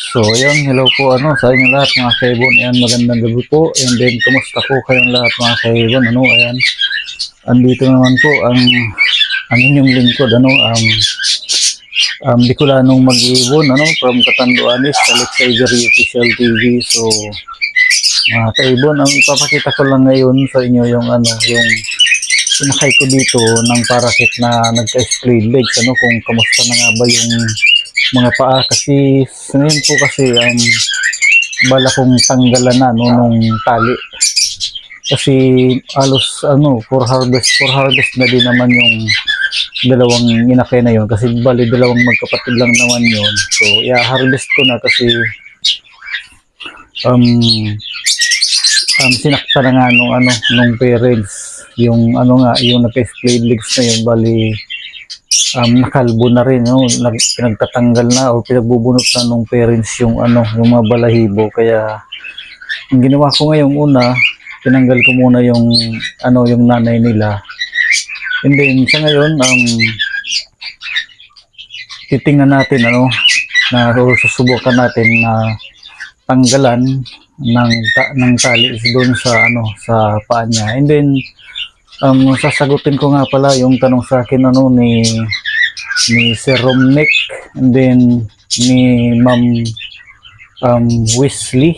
So, ayan, hello po ano, sa inyo lahat mga kaibon. Ayan, magandang gabi po. And then, kumusta po kayong lahat mga kaibon? Ano, ayan, andito naman po ang ang inyong lingkod, ano, um, um, Bicolanong mag-ibon, ano, from Katanduanes, Alex Ivory Official TV. So, mga kaibon, ang ipapakita ko lang ngayon sa inyo yung ano, yung sinakay ko dito ng parakit na nagka-spray legs, ano, kung kamusta na nga ba yung mga paa. Kasi ngayon po kasi um, bala kong tanggalan na no, nung tali. Kasi alos ano for harvest for harvest na din naman yung dalawang inakay na yun. Kasi bali dalawang magkapatid lang naman yun. So i-harvest ko na kasi um, um sinakta na nga nung ano nung parents. Yung ano nga yung naka-splayed legs na yun bali um, nakalbo na rin, no? Nag, pinagtatanggal na o pinagbubunot na nung parents yung ano, yung mga balahibo. Kaya ang ginawa ko ngayong una, tinanggal ko muna yung ano, yung nanay nila. And then sa ngayon, um, titingnan natin ano, na susubukan natin na tanggalan ng ta- ng tali doon sa ano sa paa niya. And then um, sasagutin ko nga pala yung tanong sa akin ano ni ni Sir Romnick and then ni Ma'am um, Wesley.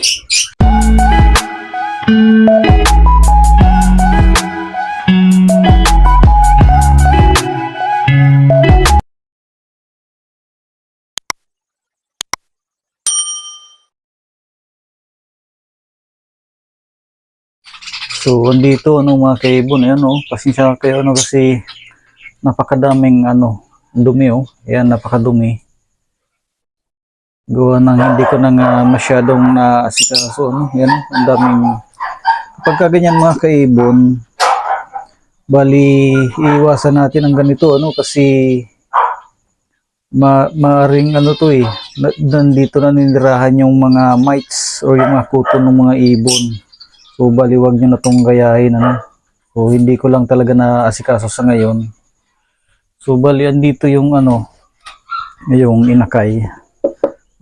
So, andito, ano, mga kaibon, ayan, oh, pasensya kayo, ano, kasi napakadaming, ano, dumi, oh, ayan, napakadumi. Gawa ng hindi ko na nga masyadong naasikaso, ano, ayan, oh, ang daming, kapag ka ganyan, mga kaibon, bali, iiwasan natin ang ganito, ano, kasi, ma maaring ano to eh, na, nandito na ninirahan yung mga mites or yung mga kuto ng mga ibon. So bali wag niyo na tong gayahin ano. So hindi ko lang talaga na asikaso sa ngayon. So bali andito yung ano yung inakay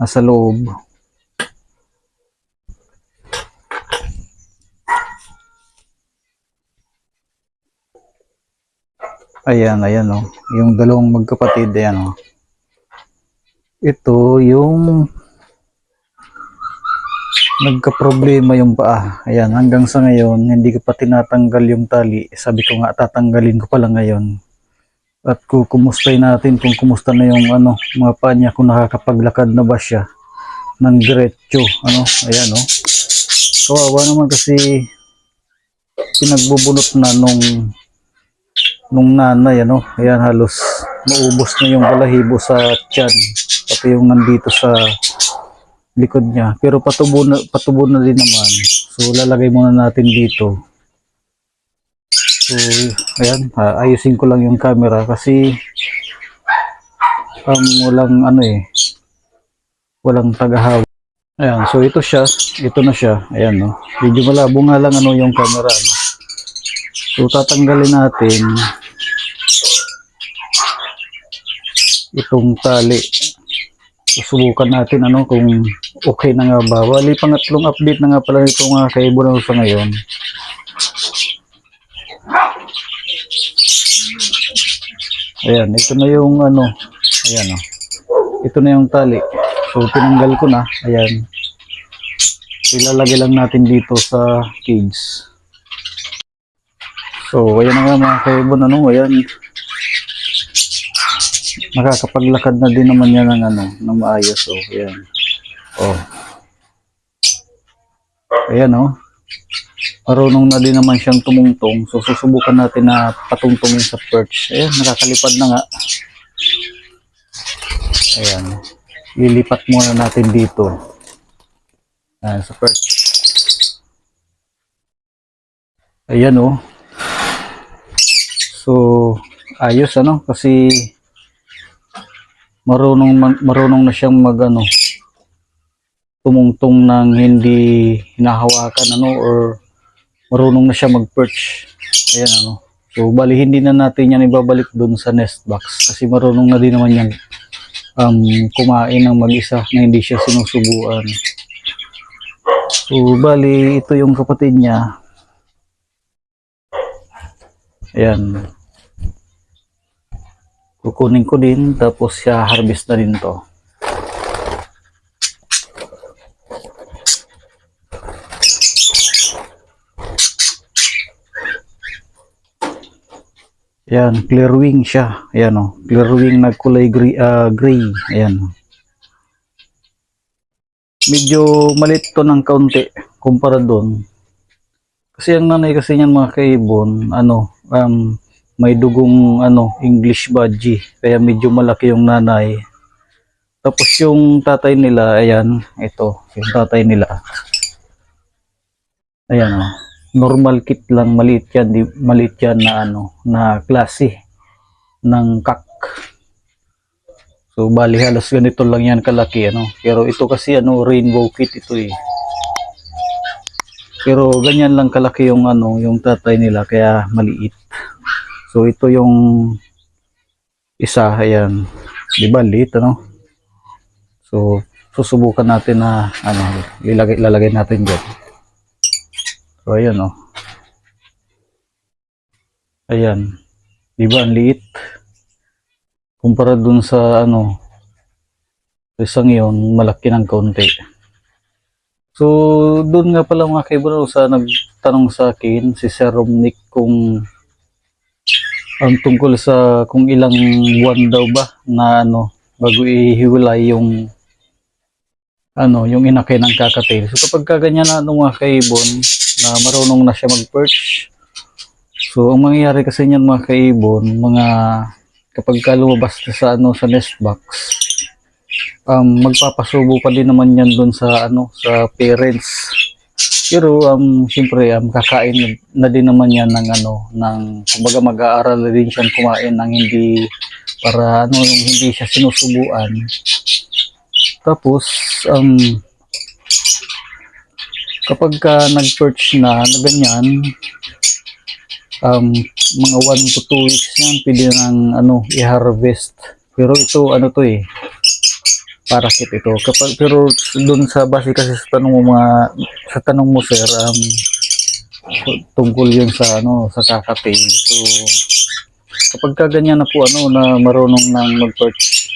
nasa loob. Ayan, ayan oh. Yung dalawang magkapatid, ayan oh. Ito yung nagka-problema yung paa. Ayan, hanggang sa ngayon, hindi ko pa tinatanggal yung tali. Sabi ko nga, tatanggalin ko pala ngayon. At kukumustay natin kung kumusta na yung ano, mga paa niya, kung nakakapaglakad na ba siya ng diretso. Ano, ayan, no. Kawawa naman kasi pinagbubunot na nung nung nanay, ano. Ayan, halos maubos na yung balahibo sa tiyan. Pati yung nandito sa likod niya. Pero patubo na, patubo na din naman. So, lalagay muna natin dito. So, ayan, ayusin ko lang yung camera kasi um, walang ano eh, walang tagahawak. Ayan, so ito siya, ito na siya. Ayan, no. Medyo malabo nga lang ano yung camera. No? So, tatanggalin natin itong tali susubukan natin ano kung okay na nga ba. Bali, pangatlong update na nga pala nito mga kaibon sa ngayon. Ayan, ito na yung ano, ayan o. Ito na yung tali. So, tinanggal ko na. Ayan. Ilalagay lang natin dito sa cage. So, ayan na nga mga kaibon, ano, ayan makakapaglakad na din naman yan ng ano, ng maayos. Oh, ayan. Oh. Ayan oh. Marunong na din naman siyang tumungtong. So susubukan natin na patungtungin sa perch. Ayan, nakakalipad na nga. Ayan. Lilipat muna natin dito. Ayan, sa perch. Ayan oh. So, ayos ano kasi marunong marunong na siyang magano tumungtong ng hindi hinahawakan ano or marunong na siya mag-perch ayan ano so bali hindi na natin yan ibabalik dun sa nest box kasi marunong na din naman yan um, kumain ng mag-isa na hindi siya sinusubuan. So, bali, ito yung kapatid niya. Ayan. Kukunin ko din, tapos siya harvest na din to. Ayan, clear wing siya. Ayan o, clear wing na gray. ah, gray. Ayan. Medyo malit to ng kaunti kumpara doon. Kasi ang nanay kasi niyan mga kaibon, ano, um, may dugong ano, English badge. Kaya medyo malaki yung nanay. Tapos yung tatay nila, ayan, ito, yung tatay nila. Ayan o. Normal kit lang, maliit yan, di, maliit yan na ano, na klase ng kak. So, bali halos ganito lang yan kalaki, ano. Pero ito kasi, ano, rainbow kit ito eh. Pero ganyan lang kalaki yung ano, yung tatay nila kaya maliit. So ito yung isa, ayan. Di ba liit ano? So susubukan natin na ano, ilalagay, ilalagay natin diyan. So ayan oh. Ayan. Di ba ang liit? Kumpara dun sa ano, sa isang yun, malaki ng kaunti. So, doon nga pala mga kaibigan sa nagtanong sa akin, si Sir Romnick kung ang tungkol sa kung ilang buwan daw ba na ano, bago ihiwalay yung ano, yung inakay ng kakatail. So kapag kaganyan na ano mga kaibon, na marunong na siya mag-perch. So ang mangyayari kasi niyan mga kaibon, mga kapag ka lumabas na sa ano sa nest box, um, magpapasubo pa din naman yan doon sa ano sa parents pero um siyempre um, kakain na, din naman yan ng ano ng kumbaga mag-aaral din siyang kumain ng hindi para ano yung hindi siya sinusubuan. Tapos um kapag ka nag-perch na na ganyan um, mga 1 to 2 weeks yan pwede nang ano i-harvest. Pero ito ano to eh parakit ito. Kapag pero doon sa base kasi sa tanong mo mga sa tanong mo sir um tungkol yun sa ano sa kakatail. So kapag ka ganyan na po ano na marunong nang mag-perch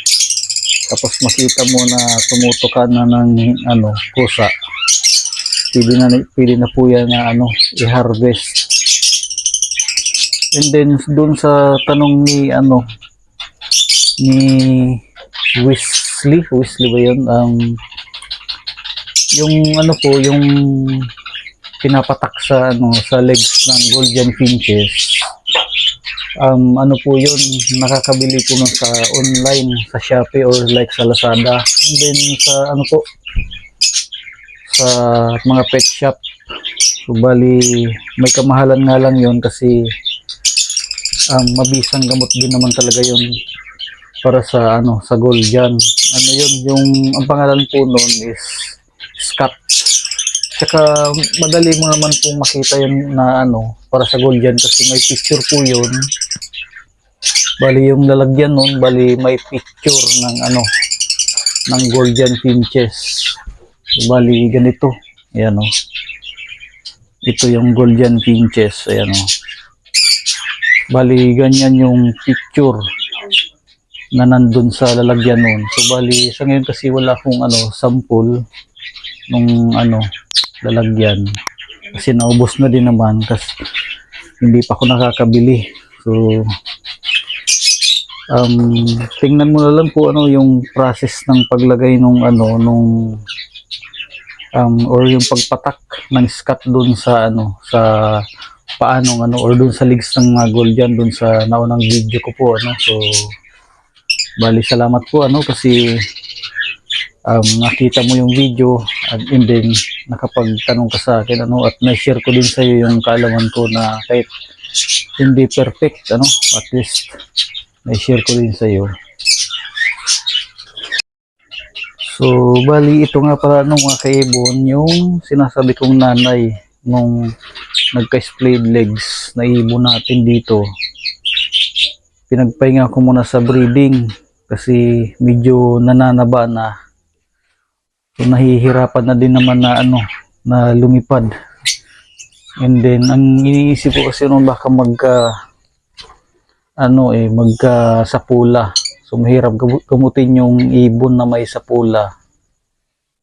tapos makita mo na tumutukan na ng ano kusa pwede na pwede na po yan na ano i-harvest and then doon sa tanong ni ano ni Wesley, Wesley ba yun? Um, yung ano po, yung pinapatak sa ano sa legs ng Golden Finches. Um, ano po yun, nakakabili po nun sa online, sa Shopee or like sa Lazada. And then sa ano po, sa mga pet shop. So, bali, may kamahalan nga lang yun kasi um, mabisang gamot din naman talaga yun para sa ano sa gold yan. Ano yun yung ang pangalan po noon is Scott. Tsaka madali mo naman po makita yun na ano para sa gold yan kasi may picture po yun. Bali yung lalagyan noon, bali may picture ng ano ng golden finches. Bali ganito. Ayan o. Ito yung golden finches. Ayan o. Bali ganyan yung picture na nandun sa lalagyan nun. So bali sa ngayon kasi wala akong ano sample nung ano lalagyan kasi naubos na din naman kasi hindi pa ako nakakabili. So um tingnan mo na lang po ano yung process ng paglagay nung ano nung um or yung pagpatak ng scat dun sa ano sa paanong ano or dun sa legs ng mga gold dyan dun sa naunang video ko po ano so Bali, salamat po ano kasi um, nakita mo yung video at and then nakapagtanong ka sa akin ano at na-share ko din sa iyo yung kaalaman ko na kahit hindi perfect ano at least na-share ko din sa iyo. So, bali ito nga pala nung mga kaibon yung sinasabi kong nanay nung nagka-splayed legs na ibon natin dito pinagpahinga ko muna sa breeding kasi medyo nananaba na. So nahihirapan na din naman na ano na lumipad. And then ang iniisip ko kasi nung baka magka ano eh magka sapula so mahirap gamu- gamutin yung ibon na may sapula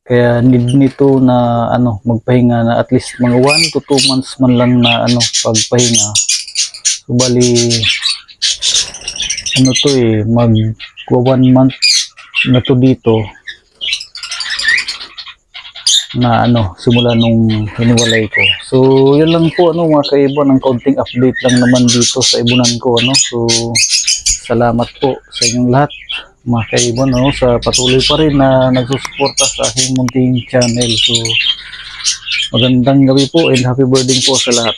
kaya need nito na ano magpahinga na at least mga 1 to 2 months man lang na ano pagpahinga. So bali ano to eh mag 1 month na to dito na ano simula nung hiniwalay ko. So yun lang po ano mga kaibon ang kaunting update lang naman dito sa ibunan ko ano. So salamat po sa inyong lahat mga kaibon ano sa patuloy pa rin na nagsusuporta sa aking munting channel. So magandang gabi po and happy birthday po sa lahat